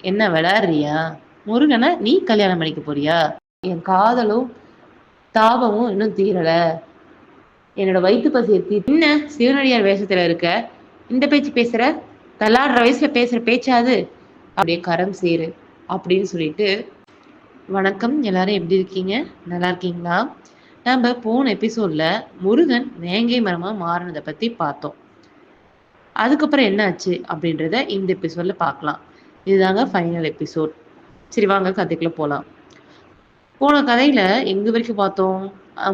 என்ன விளையாடுறியா? முருகனை நீ கல்யாணம் பண்ணிக்க போறியா? என் காதலும் தாபமும் இன்னும் தீரல. என்னோட வயிற்று பசியை தீ என்ன சிவனடியார் வேஷத்துல இருக்க? இந்த பேச்சு பேசுற? தள்ளாடுற வயசுல பேசுற பேச்சாது? அப்படியே கரம் சேரு அப்படின்னு சொல்லிட்டு வணக்கம் எல்லாரும் எப்படி இருக்கீங்க? நல்லா இருக்கீங்களா? நம்ம போன எபிசோட்ல முருகன் வேங்கை மரமா மாறினதை பத்தி பார்த்தோம். அதுக்கப்புறம் என்ன ஆச்சு அப்படின்றத இந்த எபிசோட்ல பார்க்கலாம். இதுதாங்க ஃபைனல் எபிசோட் சரி வாங்க கதைக்குள்ள போகலாம் போன கதையில எங்க வரைக்கும் பார்த்தோம்?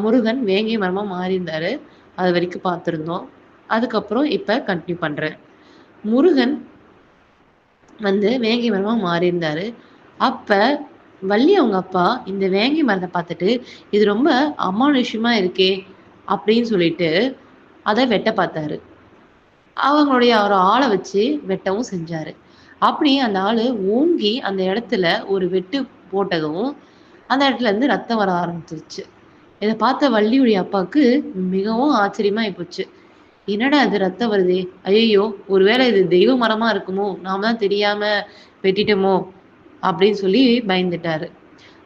முருகன் வேங்கை மரமா மாறியிருந்தாரு. அது வரைக்கும் பார்த்துருந்தோம். அதுக்கப்புறம் இப்ப கண்டினியூ பண்றேன். முருகன் வந்து வேங்கை மரமா மாறியிருந்தாரு. அப்ப வள்ளி அவங்க அப்பா இந்த வேங்கை மரத்தை பார்த்துட்டு இது ரொம்ப அமானுஷ்யமா இருக்கே அப்படின்னு சொல்லிட்டு அதை வெட்ட பார்த்தாரு. அவங்களுடைய ஒரு ஆளை வச்சு வெட்டவும் செஞ்சாரு. அப்படி அந்த ஆளு ஓங்கி அந்த இடத்துல ஒரு வெட்டு போட்டதும் அந்த இடத்துல இருந்து ரத்தம் வர ஆரம்பிச்சிருச்சு. இதை பார்த்த வள்ளியுடைய அப்பாவுக்கு மிகவும் ஆச்சரியமா போச்சு என்னடா இது ரத்தம் வருதே? ஐயோ ஒருவேளை இது தெய்வ மரமா இருக்குமோ? நாம தான் தெரியாம வெட்டிட்டோமோ? அப்படின்னு சொல்லி பயந்துட்டாரு.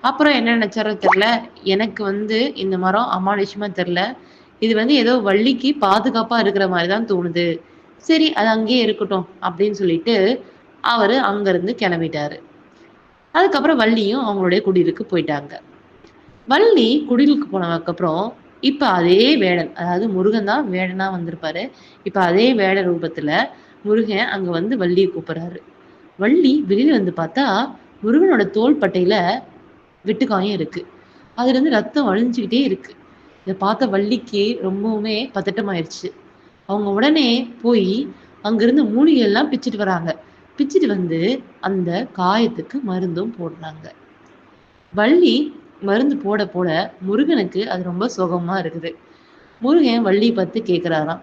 அப்புறம் என்ன நினைச்சாரோ தெரில எனக்கு வந்து இந்த மரம் அமானுஷமா தெரில இது வந்து ஏதோ வள்ளிக்கு பாதுகாப்பா இருக்கிற மாதிரி தான் தோணுது. சரி அது அங்கேயே இருக்கட்டும் அப்படின்னு சொல்லிட்டு அவரு அங்கிருந்து கிளம்பிட்டாரு. அதுக்கப்புறம் வள்ளியும் அவங்களுடைய குடிலுக்கு போயிட்டாங்க. வள்ளி குடிலுக்கு போனதுக்கு அப்புறம் இப்ப அதே வேடன் அதாவது முருகன் தான் வேடனா வந்திருப்பாரு. இப்ப அதே வேட ரூபத்துல முருகன் அங்க வந்து வள்ளியை கூப்பிடுறாரு. வள்ளி வெளியில வந்து பார்த்தா முருகனோட தோல் பட்டையில வெட்டுக்காயம் இருக்கு. அதுல இருந்து ரத்தம் வழிஞ்சுக்கிட்டே இருக்கு. இதை பார்த்த வள்ளிக்கு ரொம்பவுமே பதட்டமாயிருச்சு. அவங்க உடனே போய் அங்கிருந்து மூலிகை எல்லாம் பிச்சுட்டு வராங்க. பிச்சுட்டு வந்து அந்த காயத்துக்கு மருந்தும் போடுறாங்க. வள்ளி மருந்து போட போட முருகனுக்கு அது ரொம்ப சுகமா இருக்குது. முருகன் வள்ளி பார்த்து கேட்குறாராம்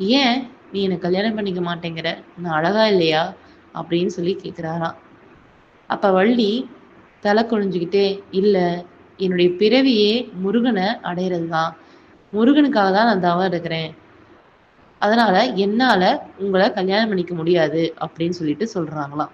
ஏன் நீ என்னை கல்யாணம் பண்ணிக்க மாட்டேங்கிற? நான் அழகா இல்லையா? அப்படின்னு சொல்லி கேட்குறாராம் அப்போ வள்ளி தலை குழிஞ்சுக்கிட்டே இல்லை என்னுடைய பிறவியே முருகனை அடையிறது தான் முருகனுக்காக தான் நான் தவம் இருக்கிறேன் அதனால என்னால உங்களை கல்யாணம் பண்ணிக்க முடியாது அப்படின்னு சொல்லிட்டு சொல்றாங்களாம்.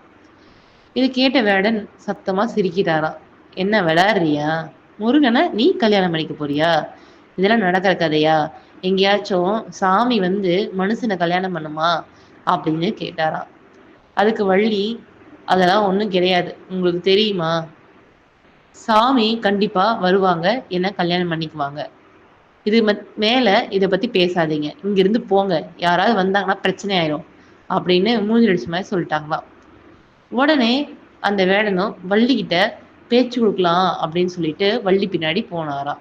இது கேட்ட வேடன் சத்தமா சிரிக்கிறாராம் என்ன விளையாடுறியா? முருகனை நீ கல்யாணம் பண்ணிக்க போறியா? இதெல்லாம் நடக்கிற கதையா? எங்கேயாச்சும் சாமி வந்து மனுஷனை கல்யாணம் பண்ணுமா? அப்படின்னு கேட்டாராம். அதுக்கு வள்ளி அதெல்லாம் ஒண்ணும் கிடையாது. உங்களுக்கு தெரியுமா? சாமி கண்டிப்பா வருவாங்க. என்ன கல்யாணம் பண்ணிக்குவாங்க. இது மேல இதை பத்தி பேசாதீங்க. இங்க இருந்து போங்க. யாராவது வந்தாங்கன்னா பிரச்சனை ஆயிரும். அப்படின்னு மூஞ்சிடிச்ச மாதிரி சொல்லிட்டாங்களாம் உடனே அந்த வேடனும் வள்ளிக்கிட்ட பேச்சு கொடுக்கலாம் அப்படின்னு சொல்லிட்டு வள்ளி பின்னாடி போனாராம்.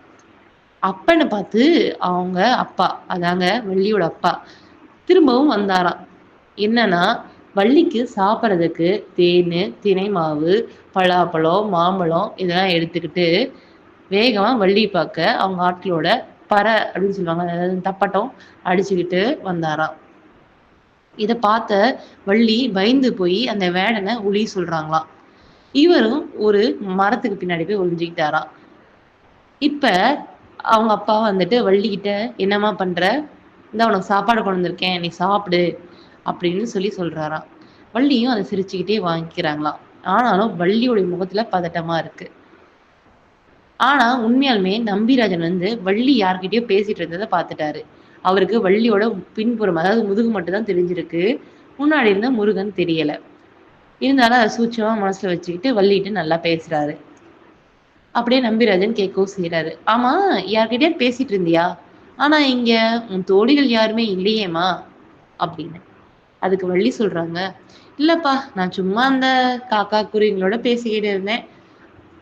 அப்பன்னு பார்த்து அவங்க அப்பா அதாங்க வள்ளியோட அப்பா திரும்பவும் வந்தாராம். என்னன்னா வள்ளிக்கு சாப்பிட்றதுக்கு தேன் தினை மாவு பலாப்பழம் மாம்பழம் இதெல்லாம் எடுத்துக்கிட்டு வேகமாக வள்ளி பார்க்க அவங்க ஆட்களோட பறை அப்படின்னு சொல்லுவாங்க. அதாவது தப்பட்டம் அடிச்சுக்கிட்டு வந்தாராம் இதை பார்த்த வள்ளி பயந்து போய் அந்த வேடனை ஒளி சொல்றாங்களாம் இவரும் ஒரு மரத்துக்கு பின்னாடி போய் ஒளிஞ்சுக்கிட்டாராம் இப்ப அவங்க அப்பா வந்துட்டு வள்ளிக்கிட்ட என்னம்மா பண்ற? இந்த உனக்கு சாப்பாடு கொண்டு வந்திருக்கேன். நீ சாப்பிடு. அப்படின்னு சொல்லி சொல்றாராம் வள்ளியும் அதை சிரிச்சுக்கிட்டே வாங்கிக்கிறாங்களாம் ஆனாலும் வள்ளியோடைய முகத்துல பதட்டமா இருக்கு. ஆனா உண்மையாலுமே நம்பிராஜன் வந்து வள்ளி யார்கிட்டயோ பேசிட்டு இருந்ததை பார்த்துட்டாரு. அவருக்கு வள்ளியோட பின்புறம் அதாவது முதுகு மட்டும் தான் தெரிஞ்சிருக்கு. முன்னாடி இருந்த முருகன் தெரியல. இருந்தாலும் அதை சூட்சமா மனசுல வச்சுக்கிட்டு வள்ளிட்டு நல்லா பேசுறாரு. அப்படியே நம்பிராஜன் கேட்கவும் செய்யறாரு ஆமா யார்கிட்டயா பேசிட்டு இருந்தியா? ஆனா இங்க உன் தோழிகள் யாருமே இல்லையேமா அப்படின்னு. அதுக்கு வள்ளி சொல்றாங்க இல்லப்பா நான் சும்மா அந்த காக்கா குருவிங்களோட பேசிக்கிட்டு இருந்தேன்.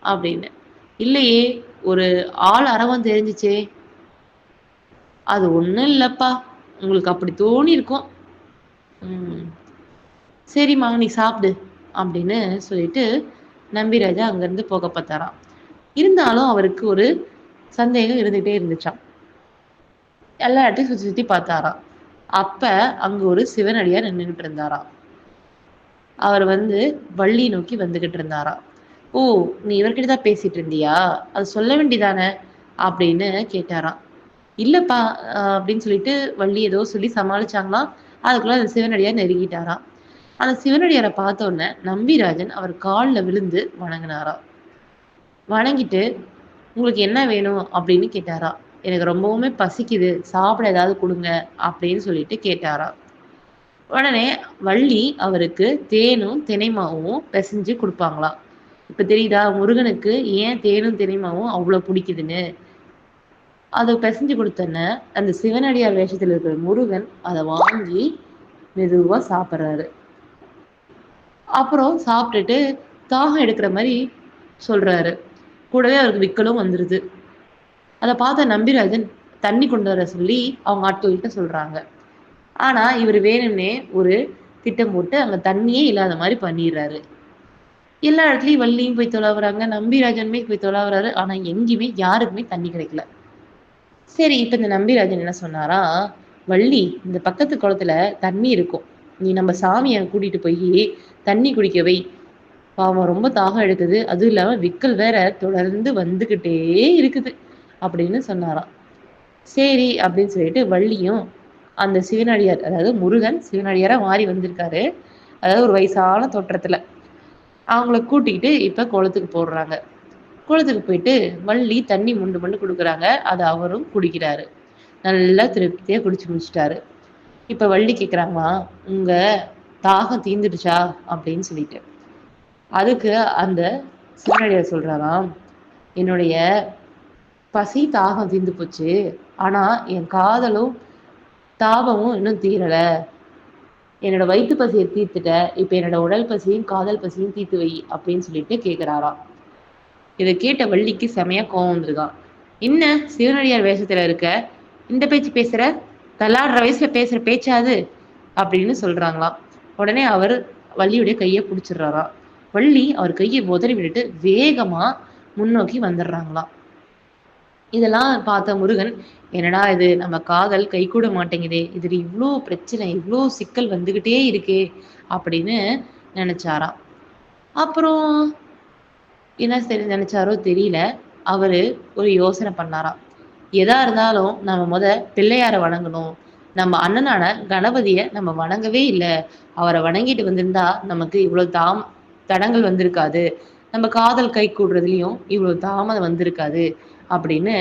அப்படின்னு. இல்லையே ஒரு ஆள் அரவம் தெரிஞ்சிச்சே. அது ஒண்ணும் இல்லப்பா. உங்களுக்கு அப்படி தோணி இருக்கும். ம். சரிம்மா நீ சாப்பிடு அப்படின்னு சொல்லிட்டு நம்பிராஜா அங்கிருந்து போக பார்த்தாராம். இருந்தாலும் அவருக்கு ஒரு சந்தேகம் இருந்துகிட்டே இருந்துச்சாம். எல்லா இடத்தையும் சுற்றி சுற்றி பார்த்தாராம். அப்ப அங்க ஒரு சிவனடியார் நின்றுகிட்டு இருந்தாராம். அவர் வந்து வள்ளி நோக்கி வந்துகிட்டு இருந்தாராம். ஓ நீ இவர்கிட்ட தான் பேசிட்டு இருந்தியா அது சொல்ல வேண்டியதானே அப்படின்னு கேட்டாராம். இல்லப்பா அப்படின்னு சொல்லிட்டு வள்ளி ஏதோ சொல்லி சமாளிச்சாங்களாம். அதுக்குள்ள அந்த சிவனடியார் நெருங்கிட்டாராம். அந்த சிவனடியாரை பார்த்தோன்னே நம்பிராஜன் அவர் காலில் விழுந்து வணங்கினாராம். வணங்கிட்டு உங்களுக்கு என்ன வேணும்? அப்படின்னு கேட்டாரா எனக்கு ரொம்பவுமே பசிக்குது. சாப்பிட ஏதாவது கொடுங்க. அப்படின்னு சொல்லிட்டு கேட்டாராம். உடனே வள்ளி அவருக்கு தேனும் தினைமாவும் பிசைஞ்சு கொடுப்பாங்களாம். இப்ப தெரியுதா முருகனுக்கு ஏன் தேனும் தெரியுமாவும் அவ்வளவு பிடிக்குதுன்னு? அதை பிசைஞ்சு கொடுத்தன அந்த சிவனடியார் வேஷத்துல இருக்கிற முருகன் அதை வாங்கி மெதுவா சாப்பிட்றாரு. அப்புறம் சாப்பிட்டுட்டு தாகம் எடுக்கிற மாதிரி சொல்றாரு. கூடவே அவருக்கு விக்கலும் வந்துருது. அதை பார்த்த நம்பிராஜன் தண்ணி கொண்டு வர சொல்லி அவங்க ஆட்கள்கிட்ட சொல்றாங்க. ஆனா இவர் வேணும்னே ஒரு திட்டம் போட்டு அங்க தண்ணியே இல்லாத மாதிரி பண்ணிடுறாரு. எல்லா இடத்துலயும் வள்ளியும் போய் தொலாவுறாங்க நம்பிராஜனுமே போய் தொலாவுறாரு ஆனா எங்கேயுமே யாருக்குமே தண்ணி கிடைக்கல. சரி இப்ப இந்த நம்பிராஜன் என்ன சொன்னாரா? வள்ளி இந்த பக்கத்து குளத்துல தண்ணி இருக்கும். நீ நம்ம சாமியை கூட்டிட்டு போய் தண்ணி குடிக்க வை. பாவம் ரொம்ப தாகம் எடுக்குது. அதுவும் இல்லாம விக்கல் வேற தொடர்ந்து வந்துகிட்டே இருக்குது அப்படின்னு சொன்னாராம். சரி அப்படின்னு சொல்லிட்டு வள்ளியும் அந்த சிவனடியார் அதாவது முருகன் சிவனடியாரா மாறி வந்திருக்காரு. அதாவது ஒரு வயசான தோற்றத்துல. அவங்கள கூட்டிக்கிட்டு இப்ப குளத்துக்கு போடுறாங்க. குளத்துக்கு போயிட்டு வள்ளி தண்ணி முண்டு மண்டு கொடுக்குறாங்க. அதை அவரும் குடிக்கிறாரு. நல்லா திருப்தியாக குடிச்சு முடிச்சிட்டாரு. இப்ப வள்ளி கேட்குறாங்களா உங்க தாகம் தீந்துடுச்சா? அப்படின்னு சொல்லிட்டு. அதுக்கு அந்த சிவனடியார் சொல்கிறாராம் என்னுடைய பசி தாகம் தீர்ந்து போச்சு. ஆனா என் காதலும் தாபமும் இன்னும் தீரலை. என்னோட வயிற்று பசியை தீர்த்துட்ட இப்போ என்னோட உடல் பசியும் காதல் பசியும் தீர்த்து வை அப்படின்னு சொல்லிட்டு கேட்குறாராம் இதை கேட்ட வள்ளிக்கு செமையா கோவம் வந்திருக்கான் என்ன சிவனடியார் வேஷத்துல இருக்க? இந்த பேச்சு பேசுற? தள்ளாடுற வயசுல பேசுற பேச்சாது அப்படின்னு சொல்றாங்களாம். உடனே அவர் வள்ளியுடைய கையை பிடிச்சிடுறாராம். வள்ளி அவர் கையை உதறி விட்டுட்டு வேகமா முன்னோக்கி வந்துடுறாங்களாம். இதெல்லாம் பார்த்த முருகன் என்னடா இது? நம்ம காதல் கை கூட மாட்டேங்குதே. இதுல இவ்வளோ பிரச்சனை இவ்வளோ சிக்கல் வந்துகிட்டே இருக்கே அப்படின்னு நினைச்சாராம் அப்புறம் என்ன சரி நினைச்சாரோ தெரியல. அவரு ஒரு யோசனை பண்ணாராம் எதா இருந்தாலும் நம்ம முத பிள்ளையாரை வணங்கணும். நம்ம அண்ணனான கணபதிய நம்ம வணங்கவே இல்லை. அவரை வணங்கிட்டு வந்திருந்தா நமக்கு இவ்வளவு தாம் தடங்கள் வந்திருக்காது. நம்ம காதல் கை கூடுறதுலயும் இவ்வளவு தாமதம் வந்திருக்காது. அப்படின்னு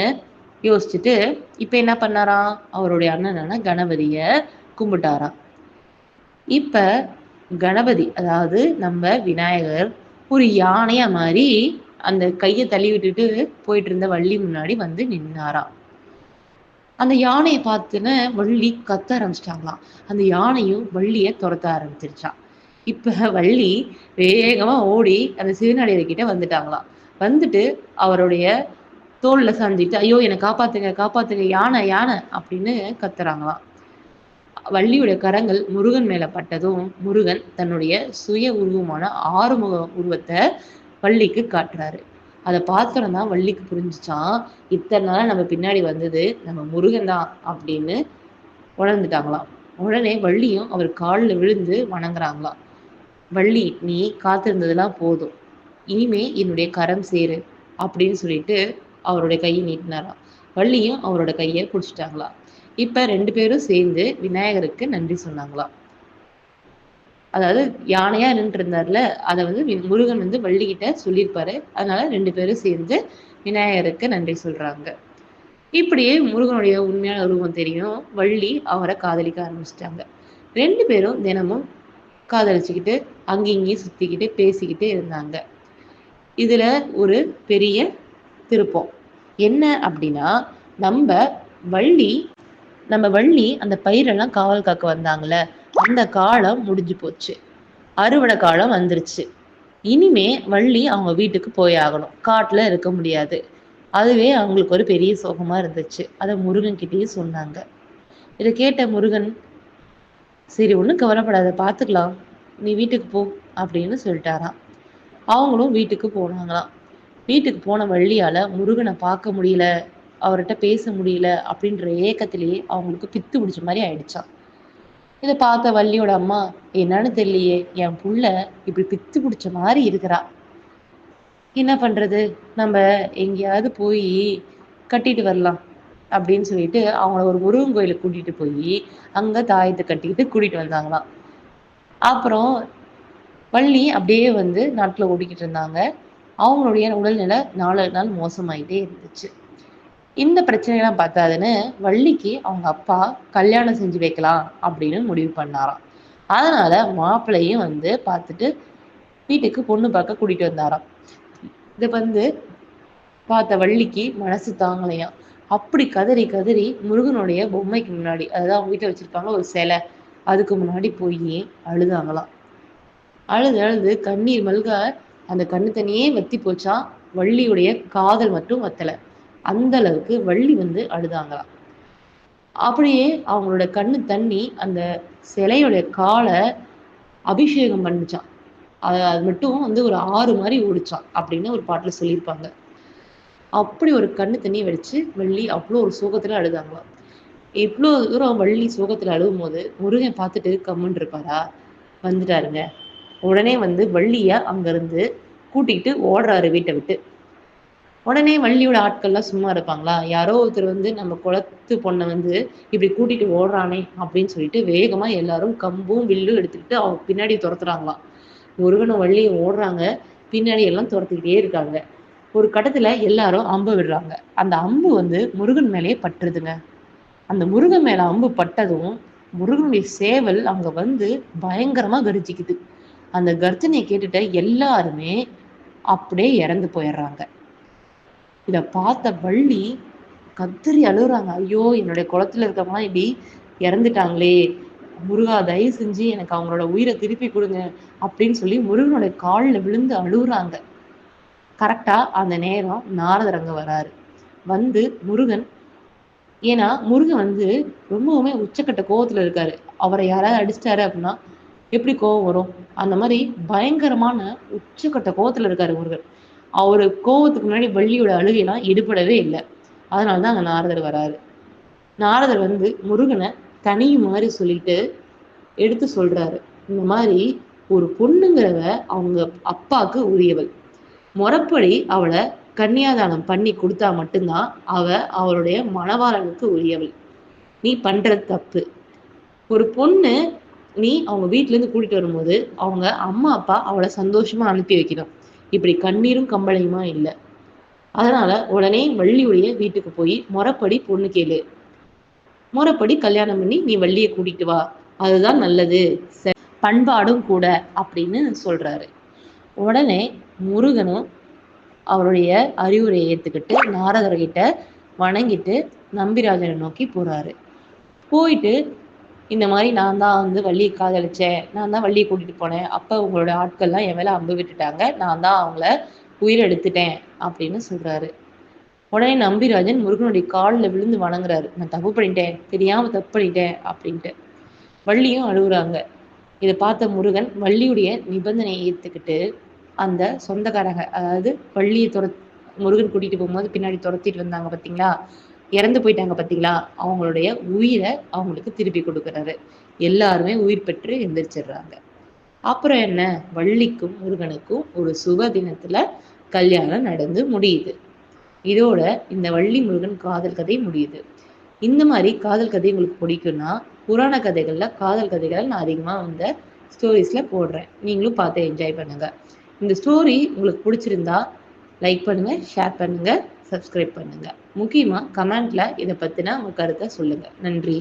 யோசிச்சுட்டு இப்ப என்ன பண்ணாராம் அவருடைய அண்ணனான கணபதிய கும்பிட்டாராம். இப்ப கணபதி அதாவது நம்ம விநாயகர் ஒரு யானையா மாதிரி அந்த கையை தள்ளி விட்டுட்டு போயிட்டு இருந்த வள்ளி முன்னாடி வந்து நின்னாராம். அந்த யானையை பார்த்துன்னு வள்ளி கத்த ஆரம்பிச்சிட்டாங்களாம். அந்த யானையும் வள்ளிய துரத்த ஆரம்பிச்சிருச்சான் இப்ப வள்ளி வேகமா ஓடி அந்த சிறுநடையர் கிட்ட வந்துட்டாங்களாம். வந்துட்டு அவருடைய தோல்ல சாஞ்சிட்டு ஐயோ என்னை காப்பாத்துங்க காப்பாத்துங்க யானை யானை அப்படின்னு கத்துறாங்களாம் வள்ளியுடைய கரங்கள் முருகன் மேல பட்டதும் முருகன் தன்னுடைய சுய உருவமான ஆறுமுக உருவத்தை வள்ளிக்கு காட்டுறாரு. அதை பார்த்தோன்னா தான் வள்ளிக்கு புரிஞ்சுச்சான் இத்தனை நாளா நம்ம பின்னாடி வந்தது நம்ம முருகன் தான் அப்படின்னு உணர்ந்துட்டாங்களாம். உடனே வள்ளியும் அவர் காலில் விழுந்து வணங்குறாங்களாம். வள்ளி நீ காத்திருந்ததெல்லாம் போதும். இனிமே என்னுடைய கரம் சேரு அப்படின்னு சொல்லிட்டு அவருடைய கையை நீட்டினாராம் வள்ளியும் அவரோட கையை பிடிச்சிட்டாங்களாம் இப்ப ரெண்டு பேரும் சேர்ந்து விநாயகருக்கு நன்றி சொன்னாங்களாம் அதாவது யானையா நின்று இருந்தார்ல அதை வந்து முருகன் வந்து வள்ளிக்கிட்ட சொல்லியிருப்பாரு. அதனால ரெண்டு பேரும் சேர்ந்து விநாயகருக்கு நன்றி சொல்றாங்க. இப்படியே முருகனுடைய உண்மையான உருவம் தெரியும். வள்ளி அவரை காதலிக்க ஆரம்பிச்சிட்டாங்க. ரெண்டு பேரும் தினமும் காதலிச்சுக்கிட்டு அங்கேயும் இங்கேயும் சுத்திக்கிட்டு பேசிக்கிட்டு இருந்தாங்க. இதுல ஒரு பெரிய திருப்போம் என்ன அப்படின்னா நம்ம வள்ளி நம்ம வள்ளி அந்த பயிரெல்லாம் காவல் காக்க வந்தாங்கல்ல அந்த காலம் முடிஞ்சு போச்சு. அறுவடை காலம் வந்துருச்சு. இனிமே வள்ளி அவங்க வீட்டுக்கு போய் ஆகணும். காட்டுல இருக்க முடியாது. அதுவே அவங்களுக்கு ஒரு பெரிய சோகமா இருந்துச்சு. அதை முருகன் கிட்டேயே சொன்னாங்க. இதை கேட்ட முருகன் சரி ஒன்றும் கவலைப்படாத பார்த்துக்கலாம். நீ வீட்டுக்கு போ அப்படின்னு சொல்லிட்டாராம். அவங்களும் வீட்டுக்கு போனாங்களாம். வீட்டுக்கு போன வள்ளியால் முருகனை பார்க்க முடியல அவர்கிட்ட பேச முடியல அப்படின்ற ஏக்கத்திலேயே அவங்களுக்கு பித்து பிடிச்ச மாதிரி ஆயிடுச்சான் இதை பார்த்த வள்ளியோட அம்மா என்னன்னு தெரியலையே என் புள்ள இப்படி பித்து பிடிச்ச மாதிரி இருக்கிறா. என்ன பண்றது? நம்ம எங்கேயாவது போய் கட்டிட்டு வரலாம். அப்படின்னு சொல்லிட்டு அவங்கள ஒரு முருகன் கோயிலுக்கு கூட்டிட்டு போய் அங்க தாயத்தை கட்டிக்கிட்டு கூட்டிட்டு வந்தாங்களாம். அப்புறம் வள்ளி அப்படியே வந்து நாட்டில் ஓடிக்கிட்டு இருந்தாங்க. அவங்களுடைய உடல்நிலை நாலு நாள் மோசமாயிட்டே இருந்துச்சு. இந்த பிரச்சனைலாம் பார்த்தாதுன்னு வள்ளிக்கு அவங்க அப்பா கல்யாணம் செஞ்சு வைக்கலாம் அப்படின்னு முடிவு பண்ணாராம். அதனால மாப்பிள்ளையும் வந்து பார்த்துட்டு வீட்டுக்கு பொண்ணு பார்க்க கூட்டிட்டு வந்தாராம். இதை வந்து பார்த்த வள்ளிக்கு மனசு தாங்கலையாம் அப்படி கதறி கதறி முருகனுடைய பொம்மைக்கு முன்னாடி அதாவது அவங்க வீட்டில் வச்சிருப்பாங்க ஒரு சிலை அதுக்கு முன்னாடி போய் அழுதாங்களாம். அழுது அழுது கண்ணீர் மல்க அந்த கண்ணு தண்ணியே வத்தி போச்சா? வள்ளியுடைய காதல் மட்டும் வத்தலை. அந்த அளவுக்கு வள்ளி வந்து அழுதாங்களாம் அப்படியே அவங்களோட கண்ணு தண்ணி அந்த சிலையுடைய காலை அபிஷேகம் பண்ணிச்சான் அது அது மட்டும் வந்து ஒரு ஆறு மாதிரி ஓடிச்சான் அப்படின்னு ஒரு பாட்டுல சொல்லியிருப்பாங்க. அப்படி ஒரு கண்ணு தண்ணி வடிச்சு வள்ளி அவ்வளோ ஒரு சோகத்துல அழுதாங்களாம் இவ்வளோ தூரம் வள்ளி சோகத்துல அழுகும் போது முருகன் பார்த்துட்டு கம்முன்னு இருப்பாரா? வந்துட்டாருங்க. உடனே வந்து வள்ளிய அங்கிருந்து கூட்டிகிட்டு ஓடுறாரு வீட்டை விட்டு. உடனே வள்ளியோட ஆட்கள்லாம் சும்மா இருப்பாங்களா? யாரோ ஒருத்தர் வந்து நம்ம குளத்து பொண்ணை வந்து இப்படி கூட்டிட்டு ஓடுறானே அப்படின்னு சொல்லிட்டு வேகமா எல்லாரும் கம்பும் வில்லும் எடுத்துக்கிட்டு அவங்க பின்னாடி துரத்துறாங்களாம் முருகனும் வள்ளியை ஓடுறாங்க. பின்னாடி எல்லாம் துரத்துக்கிட்டே இருக்காங்க. ஒரு கட்டத்துல எல்லாரும் அம்பு விடுறாங்க. அந்த அம்பு வந்து முருகன் மேலேயே பட்டுருதுங்க. அந்த முருகன் மேல அம்பு பட்டதும் முருகனுடைய சேவல் அங்க வந்து பயங்கரமா கரிச்சிக்குது அந்த கர்ஜனையை கேட்டுட்ட எல்லாருமே அப்படியே இறந்து போயிடுறாங்க. இத பார்த்த வள்ளி கத்தரி அழுகுறாங்க. ஐயோ என்னுடைய குளத்துல இருக்கவங்களாம் இப்படி இறந்துட்டாங்களே. முருகா தயவு செஞ்சு எனக்கு அவங்களோட உயிரை திருப்பி கொடுங்க அப்படின்னு சொல்லி முருகனுடைய காலில் விழுந்து அழுகுறாங்க. கரெக்டா அந்த நேரம் நாரதர் அங்க வராரு. வந்து முருகன் ஏன்னா முருகன் வந்து ரொம்பவுமே உச்சக்கட்ட கோவத்துல இருக்காரு. அவரை யாராவது அடிச்சிட்டாரு அப்படின்னா எப்படி கோவம் வரும்? அந்த மாதிரி பயங்கரமான உச்சக்கட்ட கோவத்துல இருக்காரு முருகன். அவரு கோவத்துக்கு முன்னாடி வள்ளியோட அழுகையெல்லாம் எடுபடவே இல்லை. அதனாலதான் அங்க நாரதர் வராரு. நாரதர் வந்து முருகனை தனி மாதிரி சொல்லிட்டு எடுத்து சொல்றாரு. இந்த மாதிரி ஒரு பொண்ணுங்கிறவ அவங்க அப்பாவுக்கு உரியவள். முறப்படி அவளை கன்னியாதானம் பண்ணி கொடுத்தா மட்டும்தான் அவ அவளுடைய மணவாளனுக்கு உரியவள். நீ பண்றது தப்பு. ஒரு பொண்ணு நீ அவங்க வீட்டுல இருந்து கூட்டிட்டு வரும்போது அவங்க அம்மா அப்பா அவளை சந்தோஷமா அனுப்பி வைக்கணும். இப்படி கண்ணீரும் கம்பளையுமா இல்லை. அதனால உடனே வள்ளியுடைய வீட்டுக்கு போய் முறப்படி பொண்ணு கேளு. முறப்படி கல்யாணம் பண்ணி நீ வள்ளியை கூட்டிட்டு வா. அதுதான் நல்லது. பண்பாடும் கூட அப்படின்னு சொல்றாரு. உடனே முருகனும் அவருடைய அறிவுரையை ஏத்துக்கிட்டு நாரதர்கிட்ட வணங்கிட்டு நம்பிராஜனை நோக்கி போறாரு. போயிட்டு இந்த மாதிரி நான் தான் வந்து வள்ளியை காதலிச்சேன். நான் தான் வள்ளியை கூட்டிட்டு போனேன். அப்போ உங்களோட ஆட்கள்லாம் என் மேலே அம்பு விட்டுட்டாங்க. நான் தான் அவங்கள உயிர் எடுத்துட்டேன் அப்படின்னு சொல்றாரு. உடனே நம்பிராஜன் முருகனுடைய காலில் விழுந்து வணங்குறாரு. நான் தப்பு பண்ணிட்டேன். தெரியாம தப்பு பண்ணிட்டேன் அப்படின்ட்டு. வள்ளியும் அழுகுறாங்க. இதை பார்த்த முருகன் வள்ளியுடைய நிபந்தனையை ஏற்றுக்கிட்டு அந்த சொந்தக்காரங்க அதாவது வள்ளியை துர முருகன் கூட்டிட்டு போகும்போது பின்னாடி துரத்திட்டு வந்தாங்க பார்த்தீங்களா இறந்து போயிட்டாங்க பார்த்தீங்களா அவங்களுடைய உயிரை அவங்களுக்கு திருப்பி கொடுக்குறாரு. எல்லாருமே உயிர் பெற்று எந்திரிச்சிடுறாங்க. அப்புறம் என்ன? வள்ளிக்கும் முருகனுக்கும் ஒரு சுப தினத்துல கல்யாணம் நடந்து முடியுது. இதோட இந்த வள்ளி முருகன் காதல் கதை முடியுது. இந்த மாதிரி காதல் கதை உங்களுக்கு பிடிக்கும்னா புராண கதைகள்ல காதல் கதைகளை நான் அதிகமா வந்த ஸ்டோரிஸ்ல போடுறேன். நீங்களும் பார்த்து என்ஜாய் பண்ணுங்க. இந்த ஸ்டோரி உங்களுக்கு பிடிச்சிருந்தா லைக் பண்ணுங்க ஷேர் பண்ணுங்க சப்ஸ்கிரைப் பண்ணுங்க. முக்கியமா கமெண்ட்ல இதை பத்தின உங்க கருத்தை சொல்லுங்க. நன்றி.